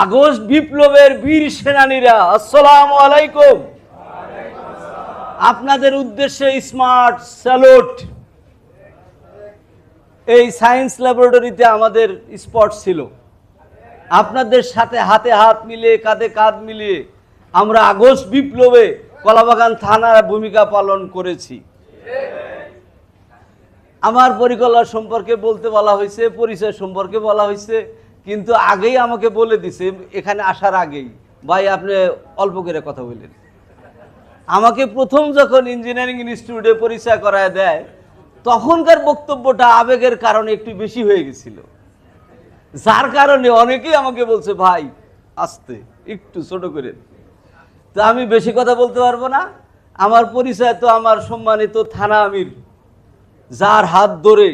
August বিপ্লবের বীর সেনানীরা, আসসালাম আলাইকুম। আপনাদের উদ্দেশ্যে স্মার্ট স্যালুট। এই সায়েন্স ল্যাবরেটরিতে আমাদের স্পট ছিল। আপনাদের সাথে হাতে হাত মিলিয়ে, কাঁধে কাঁধ মিলিয়ে আমরা আগস্ট বিপ্লবে কলাবাগান থানার ভূমিকা পালন করেছি। আমার পরিকল্পনা সম্পর্কে বলতে বলা হয়েছে, পরিচয় সম্পর্কে বলা হয়েছে। কিন্তু আগেই আমাকে বলে দিছে, এখানে আসার আগেই। ভাই, আপনি অল্প করে কথা বললেন আমাকে প্রথম যখন ইঞ্জিনিয়ারিং ইনস্টিটিউটে পরিচয় করায় দেয়, তখনকার বক্তব্যটা আবেগের কারণে একটু বেশি হয়ে গেছিল। যার কারণে অনেকেই আমাকে বলছে, ভাই, আসতে, একটু ছোট করে। তো আমি বেশি কথা বলতে পারব না। আমার পরিচয় তো আমার সম্মানিত থানা আমির। যার হাত ধরে,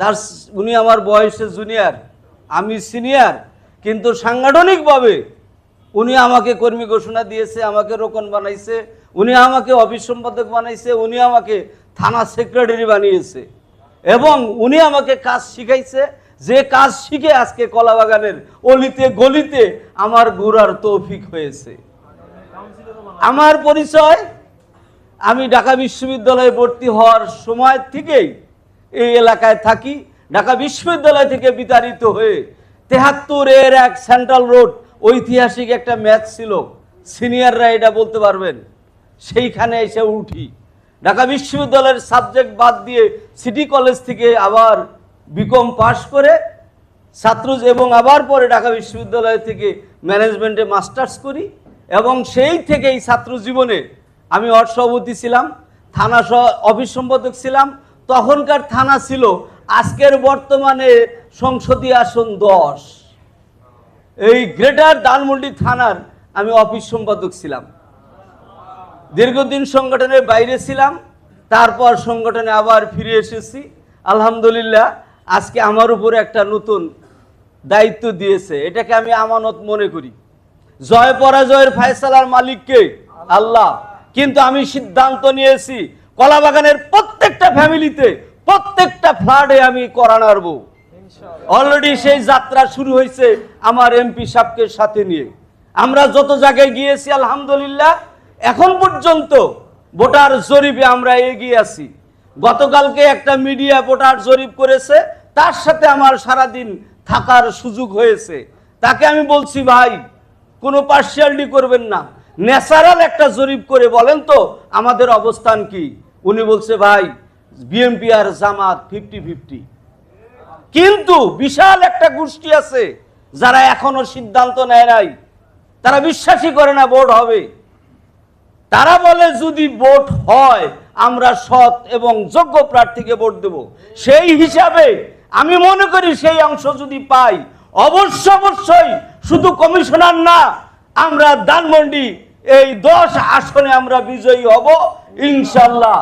তার, উনি আমার বয়সে জুনিয়র আমি সিনিয়র, কিন্তু সাংগঠনিকভাবে উনি আমাকে কর্মী ঘোষণা দিয়েছে, আমাকে রোকন বানাইছে, উনি আমাকে অফিস সম্পাদক বানাইছে, উনি আমাকে থানা সেক্রেটারি বানিয়েছে এবং উনি আমাকে কাজ শিখাইছে। যে কাজ শিখে আজকে কলাবাগানের অলিতে গলিতে আমার ঘুরার তৌফিক হয়েছে। আমার পরিচয়, আমি ঢাকা বিশ্ববিদ্যালয়ে ভর্তি হওয়ার সময় থেকেই এই এলাকায় থাকি। ঢাকা বিশ্ববিদ্যালয় থেকে বিতাড়িত হয়ে তেহাত্তর এর এক সেন্ট্রাল রোড ঐতিহাসিক একটা ম্যাচ ছিল। সিনিয়ররা এটা বলতে পারবেন। সেইখানে এসে উঠি। ঢাকা বিশ্ববিদ্যালয়ের সাবজেক্ট বাদ দিয়ে সিটি কলেজ থেকে আবার বিকম পাশ করে ছাত্র এবং আবার পরে ঢাকা বিশ্ববিদ্যালয় থেকে ম্যানেজমেন্টে মাস্টার্স করি এবং সেই থেকেই ছাত্র জীবনে আমি অট সভাপতি ছিলাম, থানা অফিস সম্পাদক ছিলাম। তখনকার থানা ছিল আজকের বর্তমানে সংসদীয় আসন দশ। এই গ্রেটার দানমন্ডি থানার আমি অফিস সম্পাদক ছিলাম। দীর্ঘদিন সংগঠনের বাইরে ছিলাম, তারপর সংগঠনে আবার ফিরে এসেছি। আলহামদুলিল্লাহ, আজকে আমার উপরে একটা নতুন দায়িত্ব দিয়েছে, এটাকে আমি আমানত মনে করি। জয় পরাজয়ের ফায়সালার মালিককে আল্লাহ, কিন্তু আমি সিদ্ধান্ত নিয়েছি, কলাবাগানের প্রত্যেকটা ফ্যামিলিতে প্রত্যেকটা ফ্ল্যাটে আমি করান আনব অলরেডি সেই যাত্রা শুরু হয়েছে আমার এমপি সাহেবকে সাথে নিয়ে। আমরা যত জায়গায় গিয়েছি, আলহামদুলিল্লাহ, এখন পর্যন্ত ভোটার জরিপে আমরা এগিয়ে আছি। গতকালকে একটা মিডিয়া ভোটার জরিপ করেছে, তার সাথে আমার সারাদিন থাকার সুযোগ হয়েছে। তাকে আমি বলছি, ভাই, কোনো পার্সিয়ালিটি করবেন না। ন্যাচারাল একটা জরিপ করে বলেন তো, আমাদের অবস্থান কি? উনি বলছে, ভাই বিএমপি আর জামাত ফিফটি ফিফটি কিন্তু বিশাল একটা গোষ্ঠী আছে, যারা এখনও সিদ্ধান্ত নেয় নাই। তারা বিশ্বাসই করে না ভোট হবে। তারা বলে, যদি ভোট হয়, আমরা সৎ এবং যোগ্য প্রার্থীকে ভোট দেব। সেই হিসাবে আমি মনে করি সেই অংশ যদি পাই অবশ্য অবশ্যই শুধু কমিশনার না, আমরা ধানমন্ডি, এই দশ আসনে আমরা বিজয়ী হব। ইনশাল্লাহ।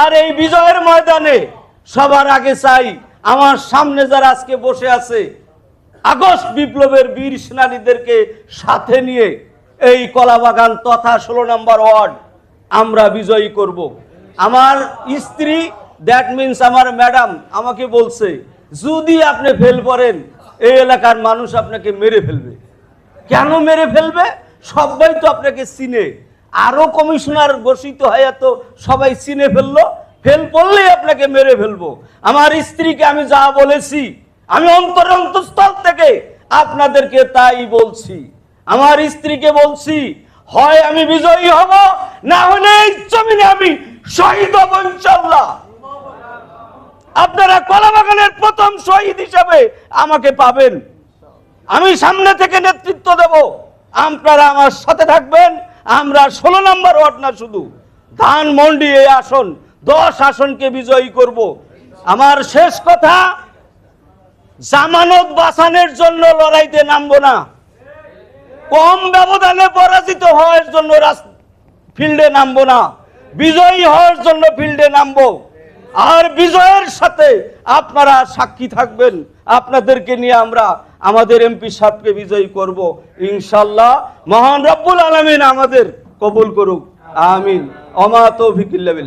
আর এই বিজয়ের ময়দানে সবার আগে চাই, আমার সামনে যারা আজকে বসে আছে, আগস্ট বিপ্লবের বীর সেনানীদেরকে সাথে নিয়ে এই কলাবাগান তথা ষোলো নম্বর ওয়ার্ড আমরা বিজয়ী করব। আমার স্ত্রী দ্যাট মিন্স আমার ম্যাডাম আমাকে বলছে, যদি আপনি ফেল করেন, এই এলাকার মানুষ আপনাকে মেরে ফেলবে। কেন মেরে ফেলবে? সবাই তো আপনাকে চিনে। আরও কমিশনার ঘোষিত হয়ে তো সবাই চিনে ফেলল, ফেল পড়লেই আপনাকে মেরে ফেলব। আমার স্ত্রীকে আমি যা বলেছি, আমি অন্তর অন্তঃস্থল থেকে আপনাদেরকে তাই বলছি। আমার স্ত্রীকে বলছি, হয় আমি বিজয়ী হব, না হলে আমি শহীদ হব ইনশাল্লাহ আপনারা কলাবাগানের প্রথম শহীদ হিসাবে আমাকে পাবেন। আমি সামনে থেকে নেতৃত্ব দেব। আপনারা আমার সাথে থাকবেন। আমরা ষোলো নম্বর ওয়ার্ড না শুধু ধানমন্ডি এই আসন, দশ আসনকে বিজয়ী করব। আমার শেষ কথা, জামানত বাঁচানোর জন্য লড়াইতে নামবো না। কম ব্যবধানে পরাজিত হওয়ার জন্য ফিল্ডে নামবো না। বিজয়ী হওয়ার জন্য ফিল্ডে নামবো। আর বিজয়ের সাথে আপনারা সাক্ষী থাকবেন। আপনাদেরকে নিয়ে আমরা আমাদের এমপি সাহেবকে বিজয়ী করব। ইনশাল্লাহ মহান রব্বুল আলমিন আমাদের কবুল করুক। আমিন। অমাত ভিকিল্লাবিল।